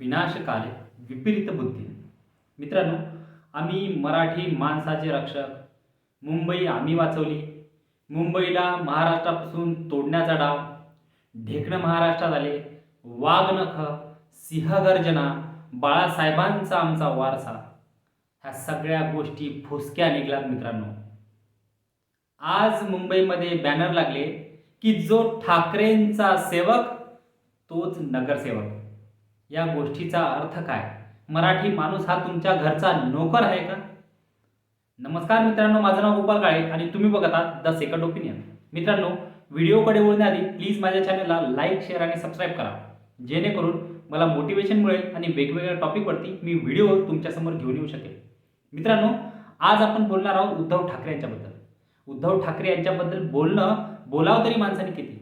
विनाशकाले विपरीत बुद्धी. मित्रांनो आम्ही मराठी माणसाचे रक्षक. मुंबई आम्ही वाचवली. मुंबईला महाराष्ट्रापासून तोडण्याचा डाव. ढेकणं महाराष्ट्रात आले. वाघनख सिंहगर्जना बाळासाहेबांचा आमचा वारसा. ह्या सगळ्या गोष्टी फुसक्या निघल्यात मित्रांनो. आज मुंबईमध्ये बॅनर लागले की जो ठाकरेंचा सेवक तोच नगरसेवक. या गोष्टीचा अर्थ काय? मराठी माणूस हा तुमच्या घरचा नोकर आहे का? नमस्कार मित्रांनो माझं नाव गोपाल काळे आणि तुम्ही बघत आहात द सेकंड ओपिनियन. मित्रांनो व्हिडिओकडे वळण्याआधी प्लीज माझ्या चॅनलला लाईक शेअर आणि सबस्क्राईब करा. जेणेकरून मला मोटिवेशन मिळेल आणि वेगवेगळ्या टॉपिकवरती मी व्हिडिओ तुमच्यासमोर घेऊन येऊ शकेल मित्रांनो आज आपण बोलणार आहोत उद्धव ठाकरे यांच्याबद्दल. उद्धव ठाकरे यांच्याबद्दल बोलणं बोलावं तरी माणसाने किती?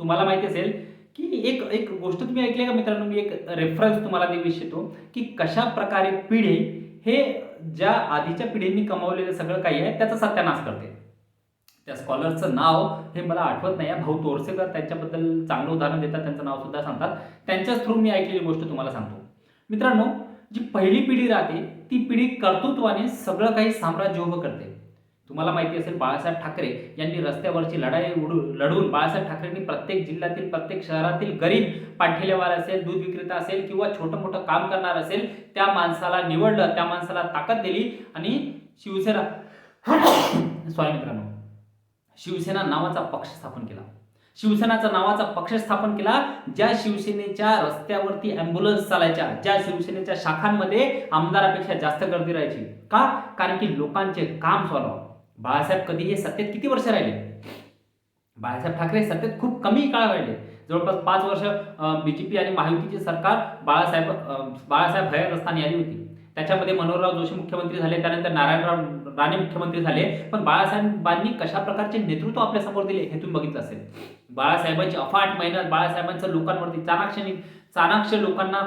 तुम्हाला माहिती असेल की एक एक गोष्ट तुम्ही ऐकली का मित्रांनो? मी एक रेफरन्स तुम्हाला देऊ इच्छितो की कशा प्रकारे पिढी हे ज्या आधीच्या पिढींनी कमावलेलं सगळं काही आहे त्याचा सत्यानाश करते. त्या स्कॉलरचं नाव हे मला आठवत नाही आहे. भाऊ तोरसेकर त्यांच्याबद्दल चांगलं उदाहरण देतात त्यांचं नाव सुद्धा सांगतात. त्यांच्याच थ्रू मी ऐकलेली गोष्ट तुम्हाला सांगतो. मित्रांनो जी पहिली पिढी राहते ती पिढी कर्तृत्वाने सगळं काही साम्राज्य उभं करते. तुम्हाला माहिती असेल बाळासाहेब ठाकरे यांनी रस्त्यावरची लढाई उडू लढवून बाळासाहेब ठाकरेंनी प्रत्येक जिल्ह्यातील प्रत्येक शहरातील गरीब पाठीलेवार असेल दूध विक्रेता असेल किंवा छोटं मोठं काम करणार असेल त्या माणसाला निवडलं त्या माणसाला ताकद दिली आणि शिवसेना सॉरी मित्रांनो शिवसेना नावाचा पक्ष स्थापन केला. शिवसेनाचा नावाचा पक्ष स्थापन केला ज्या शिवसेनेच्या रस्त्यावरती अँब्युलन्स चालायच्या ज्या शिवसेनेच्या शाखांमध्ये आमदारापेक्षा जास्त गर्दी राहायची. का? कारण की लोकांचे काम सॉल्व बाळासाहेब कधी हे सत्तेत किती वर्ष राहिले? बाळासाहेब ठाकरे सत्तेत खूप कमी काळ राहिले. जवळपास पाच वर्ष बी जे पी आणि महायुतीचे सरकार बाळासाहेब बाळासाहेब हयात असताना आली होती. त्याच्यामध्ये मनोहरराव जोशी मुख्यमंत्री झाले त्यानंतर नारायणराव राणे मुख्यमंत्री झाले. पण बाळासाहेबांनी कशा प्रकारचे नेतृत्व आपल्यासमोर दिले हे तुम्ही बघितलं असेल. बाळासाहेबांची अफाट मेहनत बाळासाहेबांचं लोकांवरती चाणाक्षणी चाणाक्ष लोकांना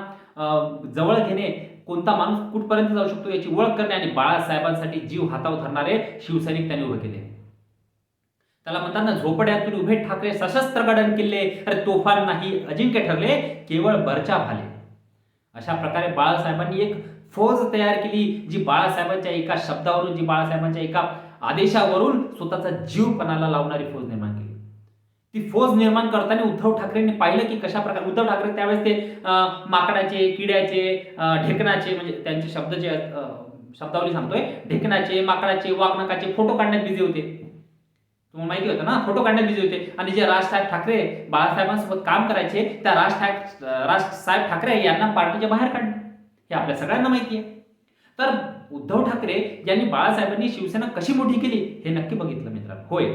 जवळ घेणे कोणता माणूस कुठपर्यंत जाऊ शकतो याची ओळख करणे आणि बाळासाहेबांसाठी जीव हातावर धरणारे शिवसैनिक त्यांनी उभे केले. त्याला म्हणतात ना झोपड्यातून उभे ठाकरे सशस्त्र गडन किल्ले अरे तोफान नाही अजिंक्य ठरले केवळ बरच्या भाले. अशा प्रकारे बाळासाहेबांनी एक फौज तयार केली जी बाळासाहेबांच्या एका शब्दावरून जी बाळासाहेबांच्या एका आदेशावरून स्वतःचा जीव पणाला लावणारी फौज निर्माण केली. ती फौज निर्माण करताना उद्धव ठाकरेंनी पाहिलं की कशा प्रकारे उद्धव ठाकरे त्यावेळेस ते माकडाचे किड्याचे ढेकणाचे म्हणजे त्यांचे शब्द जे शब्दावली सांगतोय ढेकणाचे माकडाचे वाघनकाचे फोटो काढण्यात बिझी होते. तुम्हाला माहिती होतं ना? फोटो काढण्यात बिझी होते. आणि जे राजसाहेब ठाकरे बाळासाहेबांसोबत काम करायचे त्या राज ठाक राजसाहेब ठाकरे यांना पार्टीच्या बाहेर काढणे. हे आपल्या सगळ्यांना माहिती आहे. तर उद्धव ठाकरे यांनी बाळासाहेबांनी शिवसेना कशी मोठी केली हे नक्की बघितलं मित्रांनो. होय.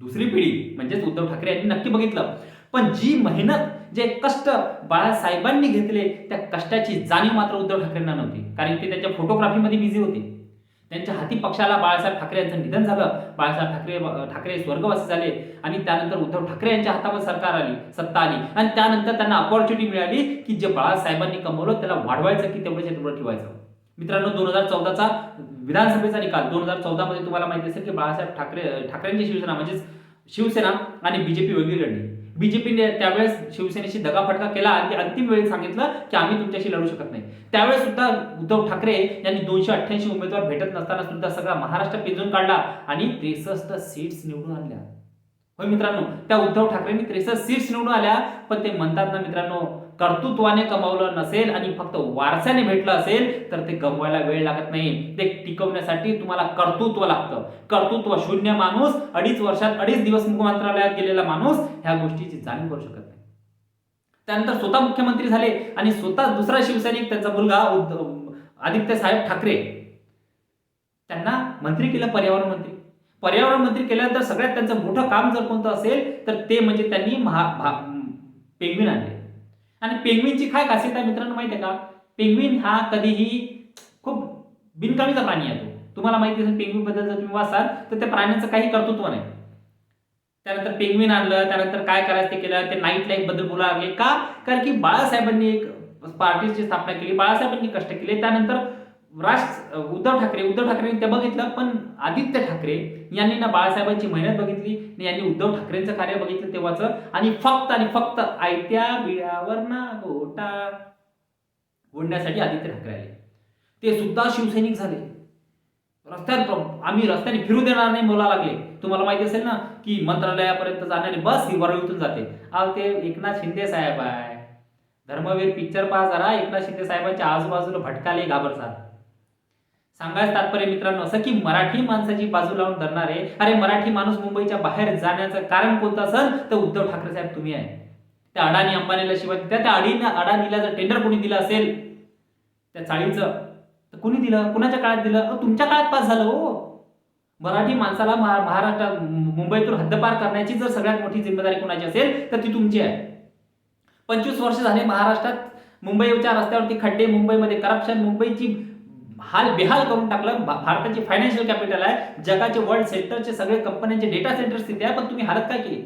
दुसरी पिढी म्हणजेच उद्धव ठाकरे यांनी नक्की बघितलं. पण जी मेहनत जे कष्ट बाळासाहेबांनी घेतले त्या कष्टाची जाणीव मात्र उद्धव ठाकरेंना नव्हती. कारण ते त्याच्या फोटोग्राफीमध्ये बिझी होते. त्यांच्या हाती पक्षाला बाळासाहेब ठाकरे यांचं निधन झालं. बाळासाहेब ठाकरे ठाकरे स्वर्गवासी झाले. आणि त्यानंतर उद्धव ठाकरे यांच्या हातावर सरकार आली सत्ता आली. आणि त्यानंतर त्यांना अपॉर्च्युनिटी मिळाली की जे बाळासाहेबांनी कमवलं त्याला वाढवायचं की तेवढं तेवढं ठेवायचं. मित्रांनो दोन हजार चौदाचा विधानसभेचा निकाल. दोन हजार चौदा मध्ये तुम्हाला माहिती असेल की बाळासाहेब ठाकरे ठाकरेंची शिवसेना म्हणजेच शिवसेना आणि बीजेपी वेगळी लढली. बीजेपीने त्यावेळेस शिवसेनेशी दगाफटका केला आणि अंतिम वेळी सांगितलं की आम्ही तुमच्याशी लढू शकत नाही. त्यावेळेस सुद्धा उद्धव ठाकरे यांनी दोनशे अठ्ठ्याऐंशी उमेदवार भेटत नसताना सुद्धा सगळा महाराष्ट्र पिंजून काढला आणि त्रेसष्ट सीट्स निवडून आणल्या. होय मित्रांनो त्या उद्धव ठाकरेंनी त्रेसष्ट सीट्स निवडून आल्या पण ते म्हणतात ना मित्रांनो कर्तृत्वाने कमावलं नसेल आणि फक्त वारसाने भेटलं असेल तर ते गमवायला वेळ लागत नाही. ते टिकवण्यासाठी तुम्हाला कर्तृत्व लागतं. कर्तृत्व शून्य माणूस अडीच वर्षात अडीच दिवस मंत्रालयात गेलेला माणूस ह्या गोष्टीची जाणीव करू शकत नाही. त्यानंतर स्वतः मुख्यमंत्री झाले आणि स्वतः दुसरा शिवसैनिक त्यांचा मुलगा उद्धव आदित्य साहेब ठाकरे. त्यांना मंत्री केलं पर्यावरण मंत्री. पर्यावरण मंत्री केल्यानंतर सगळ्यात त्यांचं मोठं काम जर कोणतं असेल तर ते म्हणजे त्यांनी महा भा- पेंग्विन आणले. आणि पेंग्विनची काय खासियत आहे मित्रांनो माहिती आहे का? पेंग्विन हा कधीही खूप बिनकामीचा प्राणी आहे तो. तुम्हाला माहिती असेल पेंग्विनबद्दल जर तुम्ही वाचाल तर त्या प्राण्यांचं काही कर्तृत्व नाही. त्यानंतर पेंग्विन आणलं त्यानंतर काय करायचं ते केलं ते नाईट लाईफबद्दल बोला लागले. का? कारण की बाळासाहेबांनी एक पार्टीची स्थापना केली बाळासाहेबांनी कष्ट केले. त्यानंतर राज उद्धव ठाकरे उद्धव ठाकरेंनी ते बघितलं पण आदित्य ठाकरे यांनी ना बाळासाहेबांची मेहनत बघितली आणि यांनी उद्धव ठाकरेंचं कार्य बघितलं तेव्हाच. आणि फक्त आणि फक्त आयत्या बिळावर ना गोटा ओढण्यासाठी आदित्य ठाकरे आले. ते सुद्धा शिवसैनिक झाले. रस्त्यात आम्ही रस्त्याने फिरू देणार नाही बोला लागले. तुम्हाला माहिती असेल ना की मंत्रालयापर्यंत जाणारी बस ही वरळीतून जाते. अहो ते एकनाथ शिंदे साहेब आहे. धर्मवीर पिक्चर पहा जरा. एकनाथ शिंदे साहेबांच्या आजूबाजूला भटकाले घाबरतात. सांगायचं तात्पर्य मित्रांनो असं की मराठी माणसाची बाजू लावून धरणारे अरे मराठी माणूस मुंबईच्या बाहेर जाण्याचं कारण कोणतं असेल? तर उद्धव ठाकरे साहेब तुम्ही आहे. त्या अडाणी अंबानीला शिवाय त्या त्या अडीने अडाणीला जर टेंडर कोणी दिलं असेल त्या चाळीचं तर कोणी दिलं? कुणाच्या काळात दिलं? अहो, तुमच्या काळात पास झालं हो. मराठी माणसाला महा- महाराष्ट्रात मुंबईतून हद्दपार करण्याची जर सगळ्यात मोठी जिम्मेदारी कोणाची असेल तर ती तुमची आहे. पंचवीस वर्ष झाले महाराष्ट्रात मुंबईच्या रस्त्यावरती खड्डे मुंबईमध्ये करप्शन मुंबईची हाल बेहाल करून टाकलं. भारताचे भारताची फायनान्शियल कॅपिटल आहे. जगाचे वर्ल्ड सेक्टरचे सगळे कंपन्यांचे डेटा सेंटर तिथे आहे. पण तुम्ही हालत काय केली?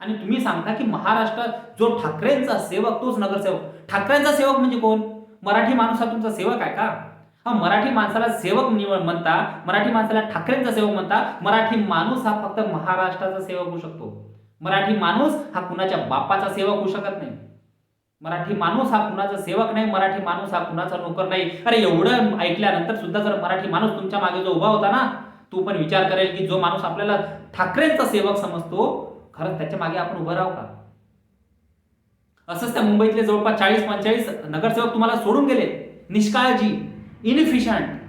आणि तुम्ही सांगता की महाराष्ट्रात जो ठाकरेंचा सेवक तोच नगरसेवक. ठाकरेंचा सेवक म्हणजे कोण? मराठी माणूस हा तुमचा सेवक आहे का? हा मराठी माणसाला सेवक निवड म्हणता मराठी माणसाला ठाकरेंचा सेवक म्हणता मराठी माणूस हा फक्त महाराष्ट्राचा सेवक होऊ शकतो. मराठी माणूस हा कुणाच्या बापाचा सेवक होऊ शकत नाही. मराठी माणूस हा कुणाचा सेवक नाही मराठी माणूस हा कुणाचा नोकर नाही. अरे एवढं ऐकल्यानंतर सुद्धा जर मराठी माणूस तुमच्या मागे जो उभा होता ना तो पण विचार करेल की जो माणूस आपल्याला ठाकरेंचा सेवक समजतो खरंच त्याच्यामागे आपण उभं राहू का? असंच त्या मुंबईतले जवळपास चाळीस पंचेचाळीस नगरसेवक तुम्हाला सोडून गेले. निष्काळजी इनफिशंट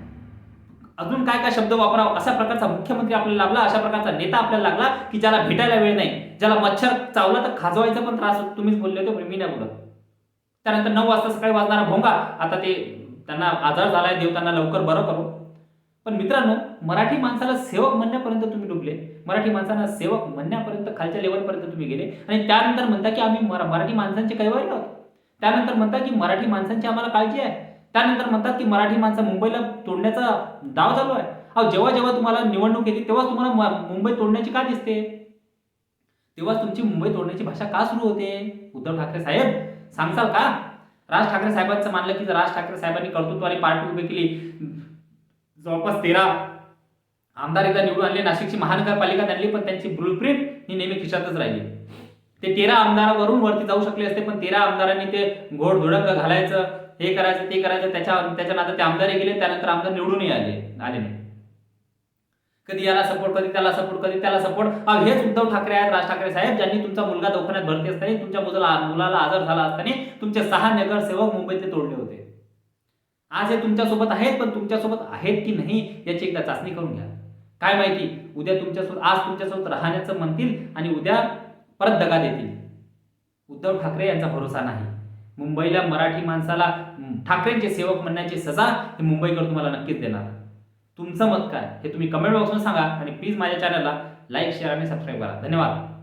अजून काय काय शब्द वापराव? अशा प्रकारचा मुख्यमंत्री आपल्याला लागला अशा प्रकारचा नेता आपल्याला लागला की ज्याला भेटायला वेळ नाही. ज्याला मच्छर चावला तर खाजवायचा पण त्रास होतो. तुम्हीच बोलले होते मी नाही बोलत. त्यानंतर नऊ वाजता सकाळी वाजणारा भोंगा. आता ते त्यांना आजार झालाय देव त्यांना लवकर बरं करू. पण मित्रांनो मराठी माणसाला सेवक म्हणण्यापर्यंत तुम्ही डुबले. मराठी माणसाला सेवक म्हणण्यापर्यंत खालच्या लेवलपर्यंत तुम्ही गेले. आणि त्यानंतर म्हणता की आम्ही मराठी माणसांचे कैवारी आहोत. त्यानंतर म्हणता की मराठी माणसांची आम्हाला काळजी आहे. त्यानंतर म्हणतात की मराठी माणसं मुंबईला तोडण्याचा डाव चालू आहे. अहो जेव्हा जेव्हा तुम्हाला निवडणूक येते तेव्हाच तुम्हाला मुंबई तोडण्याची का दिसते? तेव्हाच तुमची मुंबई तोडण्याची भाषा का सुरू होते? उद्धव ठाकरे साहेब सांगसाल का? राज ठाकरे साहेबांचं मानलं की राज ठाकरे साहेबांनी कर्तृत्वाने पार्टी उभी केली जवळपास तेरा आमदार एकदा निवडून आणले नाशिकची महानगरपालिका त्यांनी पण त्यांची ब्लूप्रिंट ही नेहमी खिशातच राहिली. ते तेरा आमदारावरून वरती जाऊ शकले असते पण तेरा आमदारांनी ते घोड धुडंग घालायचं हे करायचं ते करायचं त्याच्या त्याच्या नादात ते आमदारही गेले त्यानंतर आमदार निवडूनही आले आले नाही. कधी याला सपोर्ट कधी त्याला सपोर्ट कधी त्याला सपोर्ट हेच उद्धव ठाकरे आहेत राज ठाकरे साहेब ज्यांनी तुमचा मुलगा दवाखान्यात भरती असताना तुमच्या मुलाला मुलाला आजार झाला असताना तुमचे सहा नगरसेवक मुंबईतले तोडले होते. आज हे तुमच्यासोबत आहेत पण तुमच्यासोबत आहेत की नाही याची एकदा चाचणी करून घ्या. काय माहिती? उद्या तुमच्यासोबत आज तुमच्यासोबत राहण्याचं म्हणतील आणि उद्या परत दगा देतील. उद्धव ठाकरे यांचा भरोसा नाही. मुंबईला मराठी माणसाला ठाकरेंचे सेवक म्हणण्याची सजा हे मुंबईकर तुम्हाला नक्कीच देणार. तुमचं मत काय? हे तुम्ही कमेंट बॉक्समध्ये सांगा आणि प्लीज माझ्या चॅनलला लाईक शेअर आणि सबस्क्राईब करा. धन्यवाद.